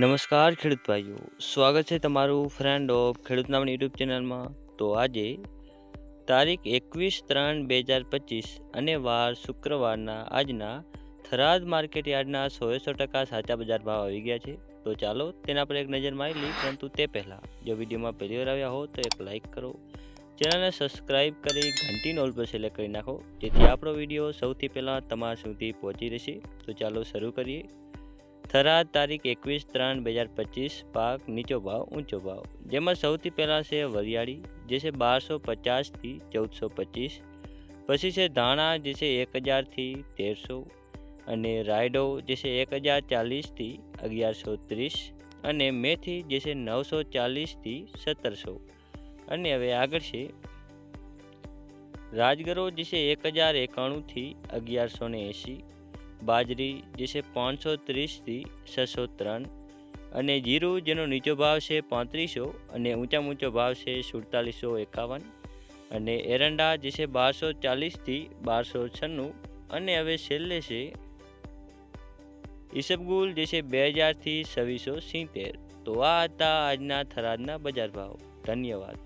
નમસ્કાર ખેડૂત ભાઈઓ, સ્વાગત છે તમારું ફ્રેન્ડ ઓફ ખેડૂત નામની યુટ્યુબ ચેનલમાં તો આજે તારીખ એકવીસ ત્રણ બે હજાર પચીસ અને વાર શુક્રવારના આજના થરાદ માર્કેટ યાર્ડના સોએ સો ટકા સાચા બજાર ભાવ આવી ગયા છે. તો ચાલો તેના પર એક નજર મારી લઈ પરંતુ તે પહેલાં જો વિડીયોમાં પહેલી વાર આવ્યા હો તો એક લાઇક કરો. ચેનલને સબસ્ક્રાઇબ કરી ઘંટી નોલ પર સિલેક્ટ કરી નાખો, જેથી આપણો વીડિયો સૌથી પહેલાં તમારા સુધી પહોંચી રહેશે. તો ચાલો શરૂ કરીએ. થરાદ તારીખ એકવીસ ત્રણ બે હજાર પચીસ, પાક નીચો ભાવ, ઊંચો ભાવ. જેમાં સૌથી પહેલાં છે વરિયાળી, જે છે બારસો પચાસથી ચૌદસો પચીસ. પછી છે ધાણા, જે છે એક હજારથી તેરસો. અને રાયડો, જે છે એક હજાર ચાલીસથી અગિયારસો ત્રીસ. અને મેથી, જે છે નવસો ચાલીસથી સત્તરસો. અને હવે આગળ છે રાજગરો, જે છે એક હજાર એકાણુંથી અગિયારસો ને એંશી. બાજરી જે છે પાંચસો ત્રીસથી છસો ત્રણ અને જીરું જેનો નીચો ભાવ છે પાંત્રીસો અને ઊંચામાં ઊંચો ભાવ છે સુડતાલીસો એકાવન અને એરંડા જે છે બારસો ચાલીસથી બારસો છન્નું અને હવે છેલ્લે છે ઈસબગુલ જે છે બે હજારથી છવ્વીસો સિત્તેર. તો આ હતા આજના થરાદના બજાર ભાવ. ધન્યવાદ.